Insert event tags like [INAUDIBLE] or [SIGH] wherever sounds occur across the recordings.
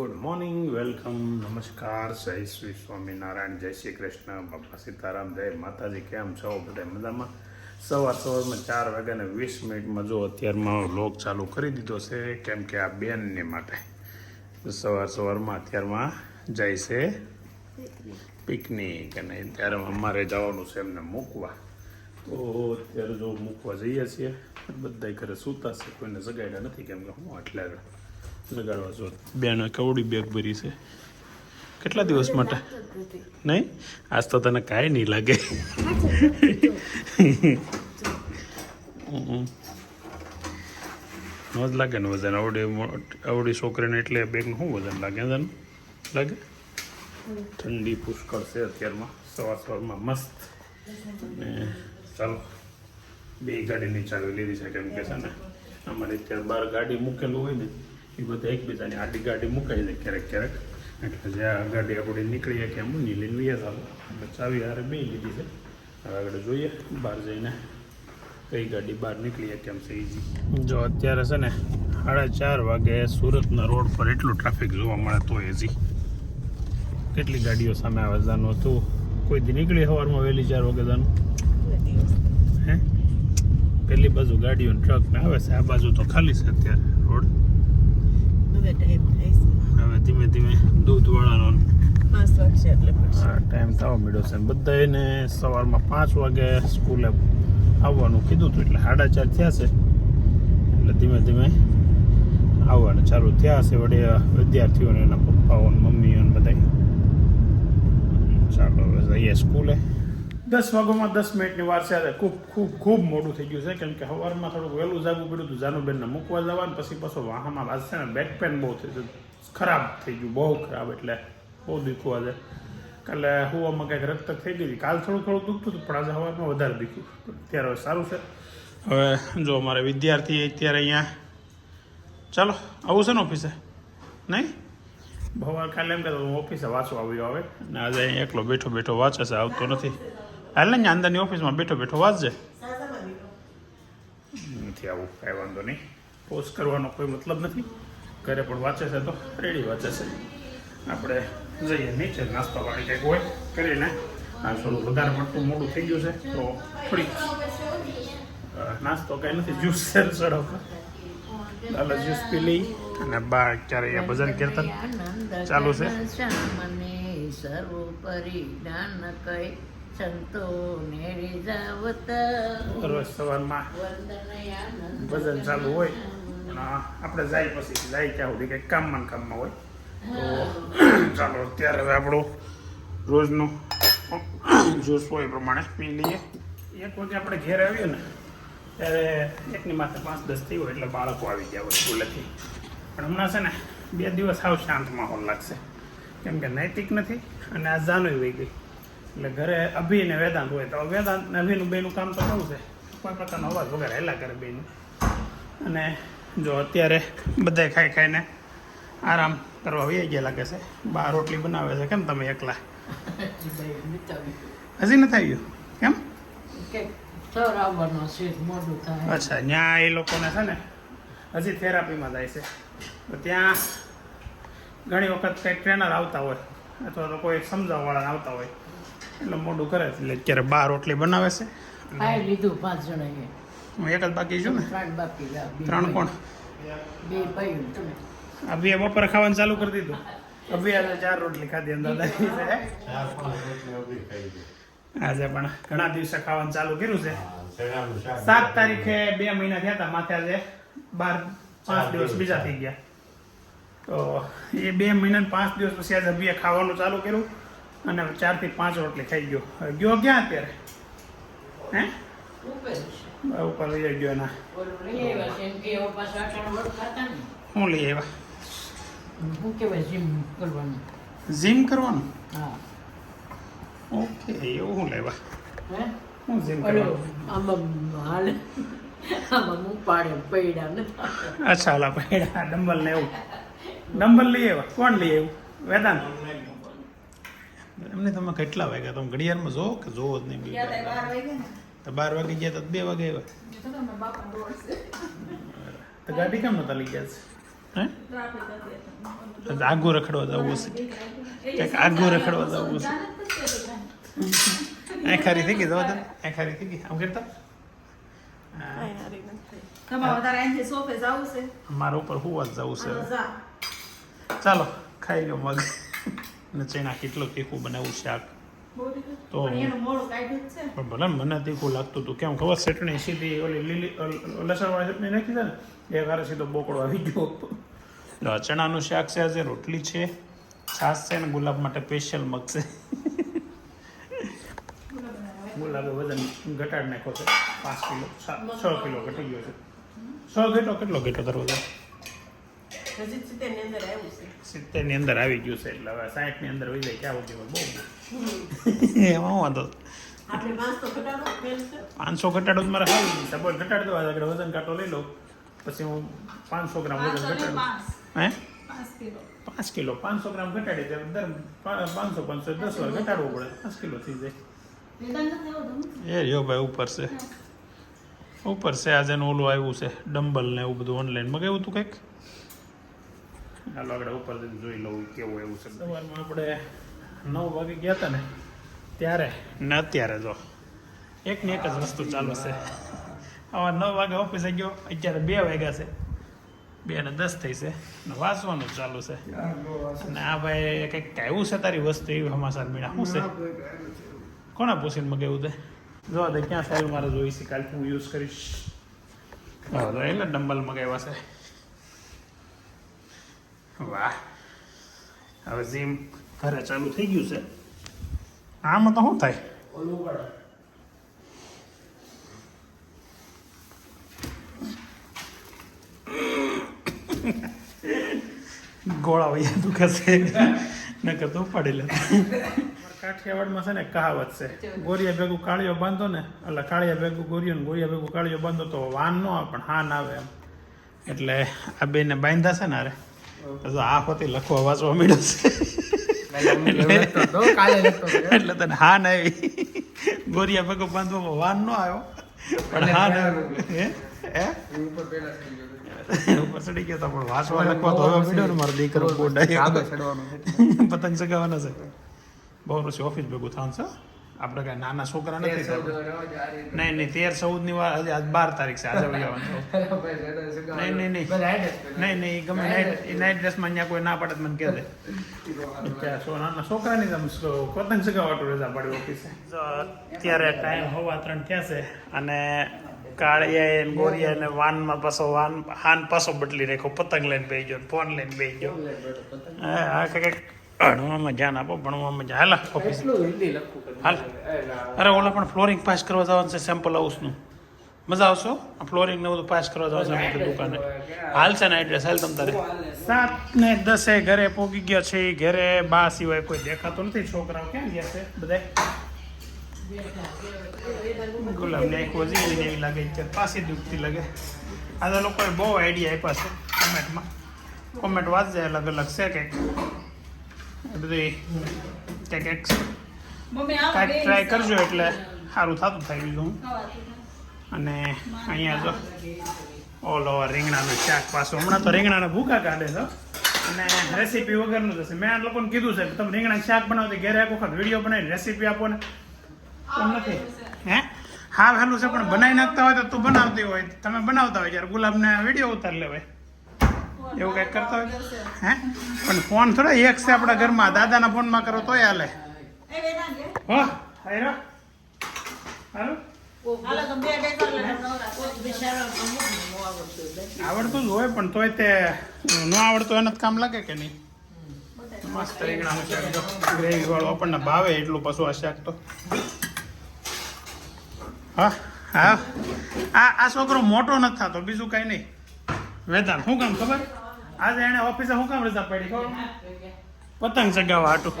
Good morning, welcome, નમસ્કાર, જય શ્રી સ્વામિનારાયણ, જય શ્રી કૃષ્ણ, બાપા સીતારામ, જય માતાજી, કેમ છો? બધા મજામાં? સવાર સવારમાં ચાર વાગ્યાને વીસ મિનિટમાં જો અત્યારમાં લોક ચાલુ કરી દીધો છે, કેમ કે આ બેનને માટે. સવાર સવારમાં અત્યારમાં જાય છે પિકનિક અને ત્યારે અમારે જવાનું છે એમને મૂકવા. તો અત્યારે જો મૂકવા જઈએ છીએ બધા ઘરે સૂતા છે, કોઈને જગાડ્યા નથી કેમ કે હું એટલે જગાડવા જો બેન કવડી બેગ ભરી છે. કેટલા દિવસ માટે? નહીં? આજ તો તને કાંઈ નહીં લાગે. ન જ લાગે ને વજન. આવડી આવડી છોકરીને એટલે બેગનું શું વજન લાગે તને લાગે? ઠંડી પુષ્કળ છે અત્યારમાં. સવાર સવારમાં મસ્ત. ને ચાલો બે ગાડીની ચાવી લીધી છે કેમ કે છે ને અમારે અત્યારે બહાર ગાડી મૂકેલું હોય ને એ બધા એકબીજાની આડી ગાડી મુકાઈ જાય ક્યારેક ક્યારેક. એટલે જે આ ગાડી આપણે નીકળીએ કે એમ ની લઈને લઈએ ચાલો એટલે ચાવી હારે બે લીધી છે. હવે આગળ જોઈએ બહાર જઈને કઈ ગાડી બહાર નીકળીએ કેમ છે ઈજી જો. અત્યારે છે ને સાડા ચાર વાગે સુરતના રોડ પર એટલું ટ્રાફિક જોવા મળે તો હજી કેટલી ગાડીઓ સામે આવે જાનું હતું કોઈ દી નીકળી સવારમાં વહેલી ચાર વાગે જાનું? હે? પેલી બાજુ ગાડીઓ ટ્રક ને આવે છે આ બાજુ તો ખાલી છે અત્યારે રોડ. હવે ટાઈમ થાય છે. હવે ધીમે ધીમે દૂધવાળાનો પાંચ વાગશે એટલે ટાઈમ થવા મળ્યો છે. બધા એને સવારમાં પાંચ વાગે સ્કૂલે આવવાનું કીધું હતું એટલે સાડા ચાર થયા છે. એટલે ધીમે ધીમે આવવાનું ચાલુ થયા છે વડે વિદ્યાર્થીઓને એના પપ્પાઓ મમ્મીઓ બધા ચાલો હવે જઈએ સ્કૂલે. દસ વાગોમાં દસ મિનિટની વાર છે આજે ખૂબ ખૂબ ખૂબ મોડું થઈ ગયું છે. કેમ કે સવારમાં થોડુંક વહેલું જાગવું પડ્યું હતું. જાનુબેનને મૂકવા જવાનું, પછી પાછો વાહનમાં વાંચશે ને બેક પેન બહુ થઈ ગયું ખરાબ થઈ ગયું, બહુ ખરાબ એટલે બહુ દુખવું આજે કાલે હુવામાં કંઈક રક્ત થઈ ગઈ હતી. કાલ થોડું થોડું દુખતું હતું, પણ આજે સવારમાં વધારે દુખ્યું. અત્યારે સારું છે. હવે જો અમારે વિદ્યાર્થી અત્યારે અહીંયા, ચાલો, આવું છે ને ઓફિસે નહીં? ભવાર કાલે એમ કે હું ઓફિસે વાંચવા આવ્યો હવે. અને આજે અહીં એકલો બેઠો બેઠો વાંચે છે, આવતો નથી. હાલ ને અંદરની ઓફિસમાં બેઠો બેઠો વાંચજે નથી આવું કાંઈ વાંધો નહીં. પોસ્ટ કરવાનો કોઈ મતલબ નથી. ઘરે પણ વાંચે છે તો રેડી વાંચે છે. આપણે જઈએ નીચે નાસ્તો પાણી કંઈક હોય કરીને આ થોડું વધારે પડતું મોડું થઈ ગયું છે તો થોડીક નાસ્તો કાંઈ નથી જ્યુસ છે ચડો ચાલો જ્યુસ પી લઈ અને બા અત્યારે અહીંયા ભજન કીર્તન ચાલુ છે. સર્વોપરી દાન કઈ સંતો ને રીઝાવત રોજ સવારમાં ભજન ચાલુ હોય. પણ આપણે જાય પછી જાય ત્યાં સુધી કંઈક કામમાં કામમાં હોય. તો ચાલો અત્યારે હવે આપણું રોજનું જ્યુસ હોય એ પ્રમાણે પી લઈએ. એક વખતે આપણે ઘેર આવીએ ને ત્યારે એકની માથે પાંચ દસ થઈ હોય એટલે બાળકો આવી ગયા હોય સ્કૂલેથી. પણ હમણાં છે ને બે દિવસ સાવ શાંત માહોલ લાગશે. કેમ કે નૈતિક નથી અને આ જાનવી વહી ગઈ. એટલે ઘરે અભી ને વેદાંત હોય. તો વેદાંત ને અભીનું બેનું કામ તો કેવું છે. કોઈ પ્રકારનો અવાજ વગર હેલા કરે બેનું અને જો અત્યારે બધે ખાઈ ખાઈને આરામ કરવા વહી ગયા લાગે છે. બા રોટલી બનાવે છે. કેમ તમે એકલા? હજી નથી આવ્યું? કેમ? અચ્છા ત્યાં એ લોકોને છે ને હજી થેરાપીમાં જાય છે. તો ત્યાં ઘણી વખત કંઈક ટ્રેનર આવતા હોય. અથવા તો કોઈ સમજાવવાળા આવતા હોય. એટલે મોઢું કરે એટલે અત્યારે બાર રોટલી બનાવે છે. લીધું પાંચ જણા હું એક જ બાકી છું ને? ત્રણ કોણ? બે ભાઈ તમે. અભી બપોરે ખાવાનું ચાલુ કરી દીધું. અભી આજે ચાર રોટલી ખાધી અંદર આજે પણ ઘણા દિવસે ખાવાનું ચાલુ કર્યું છે. સાત તારીખે બે મહિના થયા હતા માથે આજે બાર પાંચ દિવસ બીજા થઈ ગયા. તો એ બે મહિના પાંચ દિવસ પછી આજે અભીએ ખાવાનું ચાલુ કર્યું. અને ચારથી પાંચ રોટલી ખાઈ ગયો. ગયો ક્યાં અત્યારે? હે? ઉપર લઈ ગયો ના ઓલું લઈ આવ્યા ને. શું લઈ આવ્યા? શું કહેવાય જીમ કરવાનું. જીમ કરવાનું? હા. ઓકે એવું શું લેવા. હે? જીમ કરવાનું? આમાં હાલે. આમાં મું પાડે પૈડા નથી અચ્છા ઓલા પૈડા ડંબલ ને એવું. ડંબલ લઈ આવ્યા? કોણ લઈ આવ્યું? વેદાંત? એમને તમે કેટલા વાગ્યા? તમે ઘડિયાળમાં જોવો કે જોવો જ નહીં તો બાર વાગે ગયા તો બે વાગે આવ્યા. તો ગાડી કેમ નતા લઈ ગયા છે? હે? આગું રખડવા જવું છે. ક્યાંક આગું રખડવા જવું છે. એ ખરી થઈ ગઈ જવા દે એ ખરી થઈ ગઈ. આમ કરતા? હા, તમારે વધારે અહીંથી સોફે જવું છે? મારા ઉપર હુવા જ જવું છે. ચાલો ખાઈ લો મગ. ને ચણા કેટલું તીખું બનાવું શાક. તો- પણ ભલે મને તીખું લાગતું હતું. કેમ ખબર ચટણી સીધી ઓલી લીલી લસણવાળી ચટણી નાખી દે ને એ કારે સીધો બોકડો આવી ગયો ચણાનું શાક છે આજે રોટલી છે છાશ છે ને ગુલાબ માટે સ્પેશિયલ મગ છે. ગુલાબે વજન ઘટાડી નાખ્યો છે. પાંચ કિલો છ કિલો ઘટી ગયો છે. છ ઘેટો કેટલો ઘેટો કરવો છે સિત્તેરની અંદર આવી ગયું છે એટલે હવે સાઠની અંદર હોય જાય ક્યાં સુધી બહુ બહુ. [LAUGHS] એમાં હું વાંધો. તો પાંચસો ઘટાડો તો મારે ખાવી સપોઝ ઘટાડી દો આગળ વજન કાંટો લઈ લો. પછી હું પાંચસો ગ્રામ વજન ઘટાડું. હે? પાંચ કિલો. પાંચસો ગ્રામ ઘટાડી દે દર પા- પાંચસો પાંચસો દસ વાર ઘટાડવું પડે પાંચ કિલો થઈ જાય? એ રહ્યો ભાઈ ઉપર છે. ઉપર છે આજે એનું ઓલું આવ્યું છે ડમ્બલ ને એવું બધું ઓનલાઈન મગાવ્યું હતું કંઈક? હાલો આપણે ઉપર જઈને જોઈ લઉં કેવું એવું છે સવારમાં આપણે નવ વાગે ગયા હતા ને ત્યારે ને અત્યારે જો. એક ને એક જ વસ્તુ ચાલુ છે. હવે નવ વાગે ઓફિસે ગયો અત્યારે બે વાગ્યા છે. બે ને દસ થઈ છે. વાંચવાનું ચાલુ છે. ને આ ભાઈ કંઈક કહેવું છે તારી વસ્તુ એવી હમાસાર મીણા. શું છે? કોના પૂછીને મગાવ્યું તે? જો દે ક્યાં સાહેબ મારે જોઈશે કાલે હું યુઝ કરીશ. હા તો એટલે ડમ્બલ મગાવ્યા છે. વાહ. હવે જીમ ઘરે ચાલુ થઈ ગયું છે આમાં તો શું થાય? ગોળા વૈયા દુખે છે નકર તો ઉપાડી લે. કાઠિયાવાડમાં છે ને કહાવત છે ગોરિયા ભેગું કાળિયો બાંધો ને એટલે કાળિયા ભેગું ગોરિયો ને ગોરિયા ભેગું કાળિયો બાંધો તો વાન ન આવે પણ હાન આવે એમ. એટલે આ બેને બાંધ્યા છે ને અરે આ હોતી લખવા વાંચવા મળ્યો છે. એટલે તને હાન આવી. ગોરિયા ભેગો બાંધવામાં વાન નો આવ્યો. પણ હા હે? હે ઉપર ચડી ગયા પણ વાંચવા લખવા તો હવે મળ્યો ને મારો દીકરો પતંગ ચગાવવાના છે. બહુ પછી ઓફિસ ભેગું થવાનું છે. આપણે કાંઈ નાના છોકરા નથી નહીં નહીં તેર ચૌદની વાર હજી આજ બાર તારીખ છે આજે [LAUGHS] નહીં નહીં નહીં. નહીં નહીં ગમે નાઇટ એ નાઇટ ડ્રેસમાં અહીંયા કોઈ ના પાડે તો મને કહે દે. સો નાના છોકરાની ની તમે પતંગ ચગાવવાટું રજા પાડી ઓફિસે અત્યારે ટાઈમ હોવા ત્રણ થયા છે? અને કાળિયા ને ગોરિયા ને વાનમાં પાછો વાન હાન પાછો બદલી રાખ્યો પતંગ લઈને બેસી ગયો ફોન લઈને બેસી ગયો. હા હા કંઈક ભણવામાં ધ્યાન આપો ભણવામાં મજા હાલ ઓફિસ હાલ. અરે ઓલા પણ ફ્લોરિંગ પાસ કરવા જવાનું છે સેમ્પલ હાઉસનું મજા આવશો? આ ફ્લોરિંગ ને બધું પાસ કરવા જવાનું છે દુકાને. હાલ છે ને એડ્રેસ હાલ તમ તારે. સાત ને દસે ઘરે પોગી ગયા છે ઘરે બા સિવાય કોઈ દેખાતો નથી. છોકરાઓ ક્યાં ગયા છે બધા ગુલાબ ને એક એવી લાગે છે પાછી દુખતી લાગે. આ લોકોએ બહુ આઈડિયા આપ્યા છે કોમેન્ટમાં કોમેન્ટ વાંચજે અલગ અલગ છે કંઈક. બધી કંઈક એક્સ કાંઈક ટ્રાય કરજો એટલે સારું થતું થાય બીજું. હું અને અહીંયા જો ઓલ ઓવર રીંગણાનું શાક પાછું. હમણાં તો રીંગણાને ભૂકા કાઢે છે. અને રેસીપી વગરનું થશે મેં આ લોકોને કીધું છે કે તમે રીંગણા શાક બનાવો ઘેરે એક વખત વીડિયો બનાવીને રેસીપી આપો ને. એમ નથી. હે? હા વહેલું છે પણ બનાવી નાખતા હોય તો તું બનાવતી હોય. તમે બનાવતા હોય જ્યારે ગુલાબને વીડિયો ઉતાર લેવાય. એવું કંઈક કરતા હોય? હે? પણ ફોન થોડા એક છે આપણા ઘરમાં. દાદાના ફોનમાં કરો તોય હાલે. હો, હાલો. આવડતું જ હોય પણ તોય તે, ન આવડતું એને કામ લાગે કે નહીં? મસ્ત રીંગણાનું આપણને ભાવે એટલું પશુ આ શાક તો. હા હા. આ આ છોકરો મોટો નથી થતો, બીજું કાંઈ નહીં. વેદાંત શું કામ ખબર? આજે એને ઓફિસે શું કામ રજા પડી? પતંગ ચગાવવા હાટું.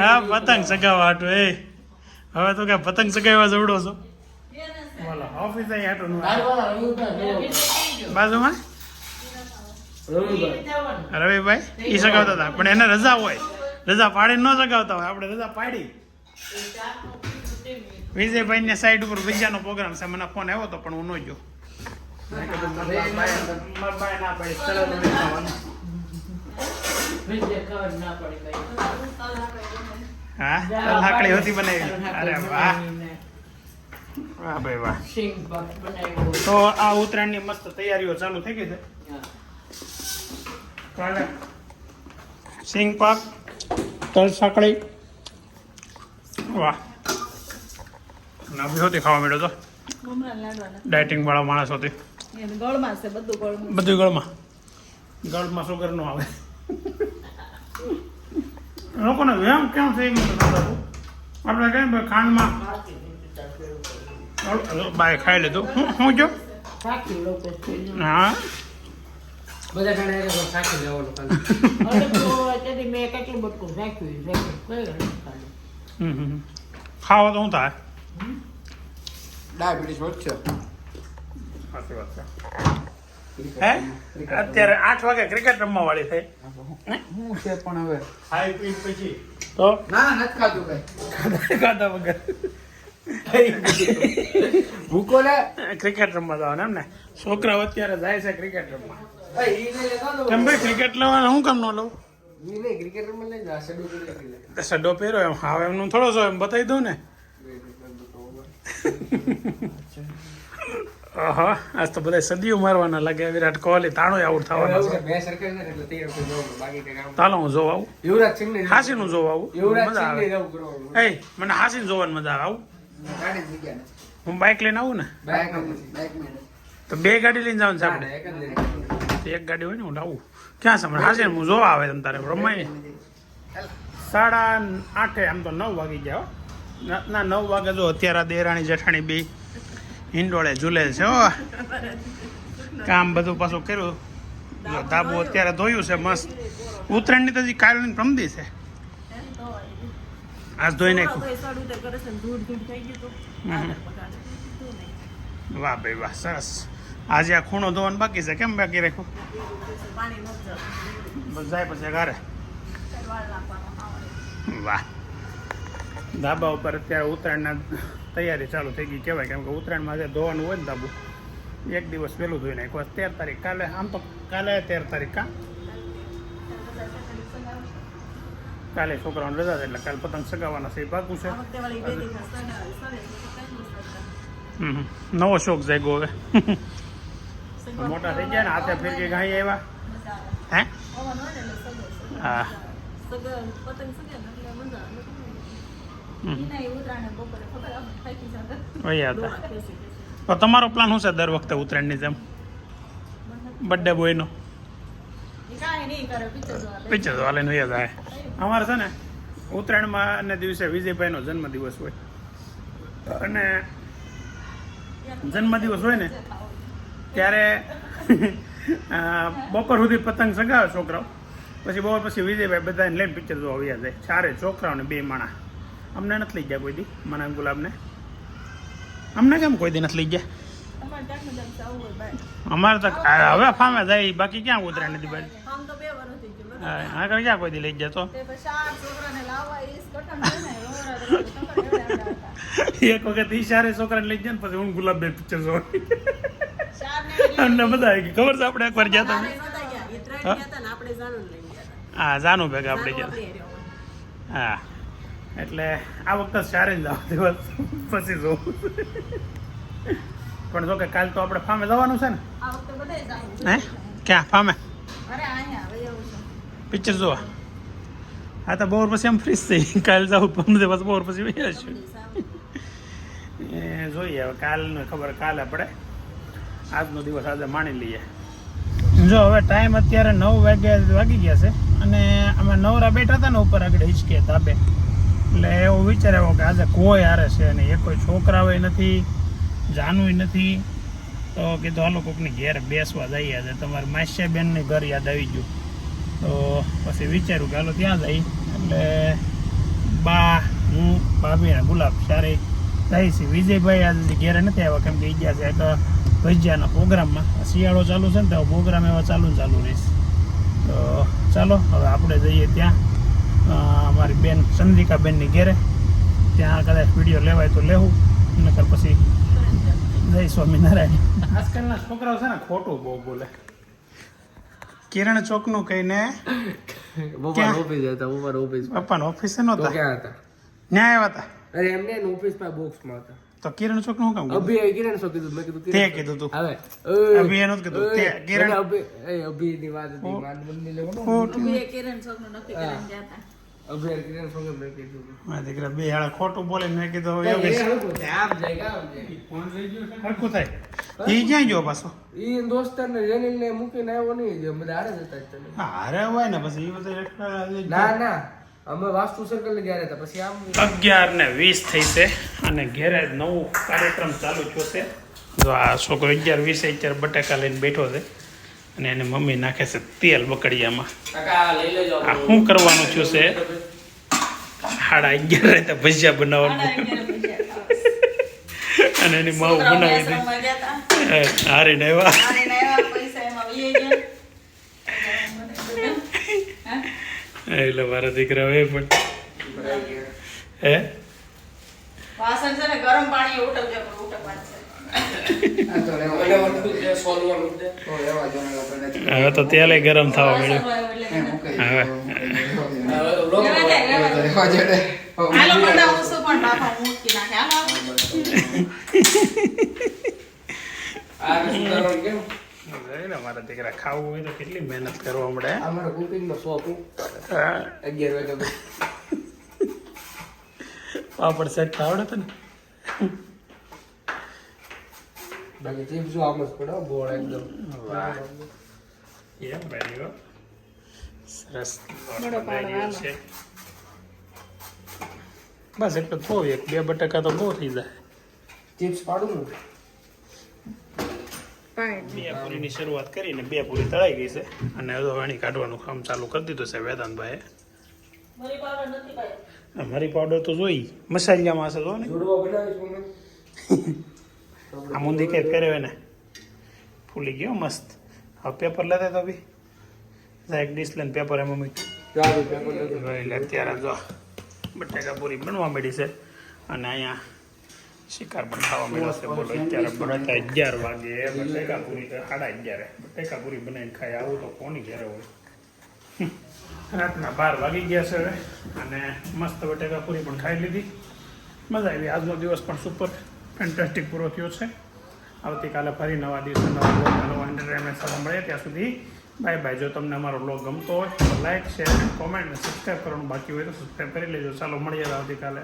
હા પતંગ ચગાવવા હાટું એ. હવે તો કે પતંગ ચગાવવા જવડો છો? બોલો ઓફિસે હાટું નું બાજુમાં રવિભાઈ એ સગાવતા હતા પણ એને રજા હોય. રજા પાડીને ન સગાવતા હોય આપણે રજા પાડી. વિજયભાઈ ને સાઈડ ઉપર બીજાનો પ્રોગ્રામ છે મને ફોન આવ્યો હતો પણ હું ન ગયો. હા? તલ હાકડી હોતી બનાવી અરે વાહ. વાહ ભાઈ વાહ. તો આ ઉત્તરાયણની મસ્ત તૈયારીઓ ચાલુ થઈ ગઈ છે. કાલે સિંગ પાક તલ સાંકળી વાહ. નાભી હોતી ખાવા મળ્યો તો. ડાયટિંગ વાળા માણસ હોતી. ગળમાં છે બધું ગળમાં. બધું ગળમાં. ગળમાં સુગર નો આવે. લોકોને વ્યાયામ કેમ થઈ ગયો આપણે કઈ ભાઈ ખાંડમાં? બાય ખાઈ લીધું. હું હું જો? હા. બધા ગાણા એક વખત લેવાનું મેં કેટલું બટકું રાખ્યું કઈ ગણું હમ હમ હમ. ખાવા તો શું થાય? ડાયાબિટીસ વધશે. સાચી વાત છે. હે? અત્યારે આઠ વાગે ક્રિકેટ રમવા વાળી થઈ હું છે પણ હવે? હાઈ પી પછી. તો? ના ના નથી ખાધું કઈ. ખાધા વગર. ભૂકો લે. ક્રિકેટ રમવા જવાના એમ ને? છોકરાઓ અત્યારે જાય છે ક્રિકેટ રમવા. કેમ ભાઈ ક્રિકેટ લેવાના હું કામ ન લઉં? સડો પહેરો એમ. હવે એમનું થોડો છો એમ બતાવી દઉં ને. [LAUGHS] ઓહો આજ તો બધા સદીઓ મારવાના લાગે વિરાટ કોહલી તાણો આઉટ થવાનો છે. બે સરખા ને એટલે તૈયાર થઈ જવું બાકી કઈ કામ ચાલો હું જોવા આવું? યુવરાજ સિંહ ને હાસીનું જોવા આવું? મજા ને આવે એ મને હાસીને જોવાની મજા આવે. આવું? ગાડી જ ગયા હું બાઇક લઈને આવું ને? બાઈક બાઈક મેં તો બે ગાડી લઈને જવાનું આપણે? એક ગાડી હોય ને હું લાવું. ક્યાં સાંભળે હાસી હું જોવા આવે તમ તારે રમાય. સાડા આઠે આમ તો નવ વાગી ગયા હો. ના ના, નવ વાગે જો અત્યારે દેરાણી જેઠાણી બે હિંડોળે ઝૂલે છે, હો. કામ બધું પાછું કર્યું. જો ધાબુ અત્યારે ધોયું છે, મસ્ત. ઉત્તરાયણની તો હજી કાલની પ્રમદી છે. આજ ધોઈ નાખ્યું. વાહ ભાઈ, વાહ, સરસ. આજે આ ખૂણો ધોવાનું બાકી છે, કેમ બાકી બસ જાય પછી ઘરે. વાહ. ધાબા ઉપર અત્યારે ઉત્તરાયણના તૈયારી ચાલુ થઈ ગઈ કહેવાય કેમ કે ઉત્તરાયણમાં જે ધોવાનું હોય ને ધાબુ. એક દિવસ પહેલું ધોઈ નાખ્યું તેર તારીખ. કાલે આમ તો કાલે તેર તારીખ કા કાલે છોકરાઓને રજા એટલે કાલે પતંગ સગાવવાના છે એ પાકું છે. નવો શોખ જાગ્યો હવે. મોટા થઈ ગયા ને હાથે ફિરકી ગાઈ આવ્યા. હે. હા પતંગ હતા તો તમારો પ્લાન શું છે દર વખતે ઉત્તરાયણની જેમ? બર્થડે બોયનો પિક્ચર જોવા લઈને વહી જાય. અમારે છે ને ઉત્તરાયણમાં અને દિવસે વિજયભાઈનો જન્મદિવસ હોય. અને જન્મદિવસ હોય ને ત્યારે [LAUGHS] બપોર સુધી પતંગ સગાવે છોકરાઓ. પછી બપોર પછી વિજયભાઈ બધાને લઈને પિક્ચર જોવા વ્યા જાય. ચારે છોકરાઓને બે માણા. અમને નથી લઈ ગયા કોઈ દી મને ગુલાબને. અમને કેમ કોઈ દી નથી લઈ ગયા? અમારે તો હવે ફામે જાય બાકી ક્યાં ઉતરે નથી ભાઈ? હા આગળ ક્યાં કોઈ દી લઈ ગયા તો? [LAUGHS] એક વખત ઈશારે છોકરાને લઈ જાય ને પછી હું ગુલાબ બેન પિક્ચર જોવા અમને બધા. ખબર છે આપણે એકવાર ગયા હતા? હા જાનું ભેગા આપણે ગયા. હા. એટલે આ વખતે સારે જ જાવ દિવસ. પછી જોવું પણ જો કે કાલ તો આપણે ફામે જવાનું છે ને. હે? ક્યાં? ફામે? પિક્ચર જોવા. હા તો બપોર પછી એમ ફ્રીજ થઈ. કાલ જાઉં પંદર દિવસ બપોર પછી વહી એ જોઈએ હવે કાલને ખબર કાલે આપણે આજનો દિવસ આજે માણી લઈએ. જો હવે ટાઈમ અત્યારે નવ વાગ્યા વાગી ગયા છે. અને અમે નવરા બેઠા હતા ને ઉપર આગળ હિંચકે ધાબે એટલે એવું વિચાર આવ્યો કે આજે કોઈ હારે છે અને એ કોઈ છોકરાઓય નથી, જાનુય નથી. તો કીધું, હાલો, કોકની ઘેર બેસવા જઈએ આજે. તમારે માસ્યા બેનની ઘર યાદ આવી ગયું. તો પછી વિચાર્યું કે, હાલો, ત્યાં જઈ. એટલે બા, હું, ભાભી ગુલાબ સારી જાય છે. વિજયભાઈ આજે ઘેરે નથી આવ્યા, કેમ કે ગયા છે એક ભજીયાના પ્રોગ્રામમાં. શિયાળો ચાલુ છે ને, તો પ્રોગ્રામ એવા ચાલુ ચાલુ રહીશ. તો ચાલો, હવે આપણે જઈએ ત્યાં. અ, અમારી બેન ચંદ્રિકા બેનની ઘેરે. ત્યાં કદાચ વીડિયો લેવાય તો લેવું નકર પછી જય સ્વામિનારાયણ. આજકાલના છોકરાઓ છે ને ખોટું બહુ બોલે. કિરણ ચોકનું કહીને બપોર ક્યાં? ઓફિસ હતા બપોર ઓફિસ પપ્પાના ઓફિસ તો નહોતા. ક્યાં હતા? ન્યાય આવ્યા હતા. અરે એમને ઓફિસમાં બોક્સમાં હતા. તો કિરણ ચોકનું કામ? અભી કિરણ ચોક કીધું મેં કીધું તે કીધું તું. હવે અભી એનું કીધું. તે કિરણ- અભી એ અભી ની વાત હતી માન મંદિર લેવાનું. અભી કિરણ ચોકનું નક્કી કરીને ગયા હતા. મારા દીકરા બે હાડા ખોટું બોલે મેં કીધું હવે હરખું થાય. એ ક્યાં ગયો પાછો? ઈ દોસ્તાર ને રેનિલ ને મૂકીને આવ્યો નહીં જો બધા હારે જતા જ તને હા, હારે હોય ને પછી એ બધા ના ના. અમે વાસ્તુ સર્કલ ગયા હતા પછી આમ અગિયાર ને વીસ થઈ છે અને ઘેરે નવું કાર્યક્રમ ચાલુ થયો છે. જો આ છોકરો અગિયાર વીસ અત્યારે બટાકા લઈને બેઠો છે અને એને મમ્મી નાખે છે તેલ બકડિયામાં. કાકા લઈ લેજો આ શું કરવાનું થયું છે? સાડા અગિયાર રહેતા ભજીયા બનાવવાનું. અને એની માવ બનાવી દી બેસવામાં ગયા હતા એ, હારીને આવ્યા. આવીને આવ્યા, પૈસા એમાં વહી ગયા. હા? એટલે મારા દીકરા હવે પણ. હે. વાસણ છે ને ગરમ પાણી ઉઠવજો. પણ ઉઠવવાનું છે હવે તો તેલે ગરમ થવા મળ્યું મારા દીકરા ખાવું હોય તો કેટલી મહેનત કરવા મળે? અમારો કુકિંગ નો શોખ હા, અગિયાર વાગે પાપડ સેટ આવડે તો ને બાકી ચિપ્સ જો આમ જ પડે ગોળ એકદમ. વાહ. એમ good. સરસ. છે. બસ એટલે થોડું એક બે બટાકા તો બહુ થઈ જાય. ચિપ્સ પાડું ને? બે પૂરીની શરૂઆત કરીને બે પૂરી તળાઈ ગઈ છે. અને હવે વાણી કાઢવાનું કામ ચાલુ કરી દીધું છે વેદાંતભાઈએ. મારી પાવડર નથી પાઈ મરી પાવડર તો જોઈ. મસાલિયામાં હશે જો ને. જોડવા બનાવીશ મમ્મી. [LAUGHS] આ મુંદી કે કર્યો ને? ફૂલી ગયો મસ્ત. હવે પેપર લેતા તો બી. એક ડીશ લઈને પેપર એમાં મૂકી ચાલો પેપર લેજો એટલે અત્યારે જો બટાકા પૂરી બનવા મળી છે. અને અહીંયા શિકાર પણ ખાવા મળ્યો છે. બોલો અત્યારે બનતા અગિયાર વાગે. બટેકા પૂરી સાડા અગિયારે. બટેકા પૂરી બનાવીને ખાઈ આવું તો કોની ઘેરે હોય? રાતના બાર વાગી ગયા છે હવે. અને મસ્ત બટેકા પૂરી પણ ખાઈ લીધી. મજા આવી. આજનો દિવસ પણ સુપર ફેન્ટાસ્ટિક પૂરો થયો છે. આવતીકાલે ફરી નવા દિવસે નવા બ્લોગ નવા એન્ટરટેનમેન્ટ સાથે મળીએ. ત્યાં સુધી બાય બાય જો તમને અમારો બ્લોગ ગમતો હોય તો લાઇક શેર કોમેન્ટ અને સબસ્ક્રાઈબ કરવાનું બાકી હોય તો સબસ્ક્રાઈબ કરી લેજો. ચાલો, મળીએ આવતીકાલે.